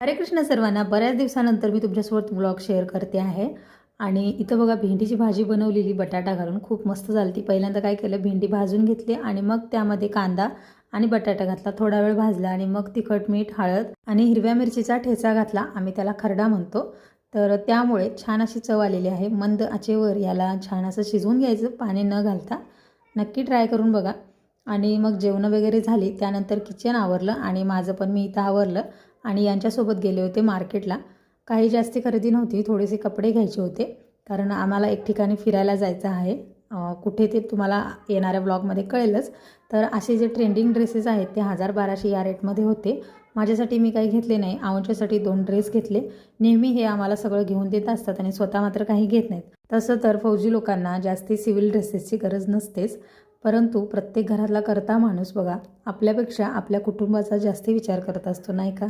हरे कृष्ण सर्वांना बऱ्याच दिवसानंतर मी तुमच्यासोबत ब्लॉग शेअर करते आहे. आणि इथं बघा भेंडीची भाजी बनवलेली बटाटा घालून खूप मस्त झाली ती पहिल्यांदा काय केलं भेंडी भाजून घेतली आणि मग त्यामध्ये कांदा आणि बटाटा घातला. थोडा वेळ भाजला आणि मग तिखट मीठ हळद आणि हिरव्या मिरचीचा ठेचा घातला. आम्ही त्याला खरडा म्हणतो. तर त्यामुळे छान अशी चव आलेली आहे. मंद आचेवर याला छान असं शिजवून घ्यायचं पाणी न घालता. नक्की ट्राय करून बघा. आणि मग जेवणं वगैरे झाली त्यानंतर किचन आवरलं आणि माझं पण मी इथं आवरलं आणि यांच्यासोबत गेले होते मार्केटला काही जास्ती खरेदी नव्हती थोडेसे कपडे घ्यायचे होते. कारण आम्हाला एक ठिकाणी फिरायला जायचं आहे. कुठे ते तुम्हाला येणाऱ्या ब्लॉगमध्ये कळेलच. तर असे जे ट्रेंडिंग ड्रेसेस आहेत ते हजार बाराशे या रेटमध्ये होते. माझ्यासाठी मी काही घेतले नाही आमच्यासाठी दोन ड्रेस घेतले. नेहमी हे आम्हाला सगळं घेऊन देत असतात आणि स्वतः मात्र काही घेत नाहीत. तसं तर फौजी लोकांना जास्ती सिव्हिल ड्रेसेसची गरज नसतेच. परंतु प्रत्येक घरातला करता माणूस बघा आपल्यापेक्षा आपल्या कुटुंबाचा जास्ती विचार करत असतो नाही का?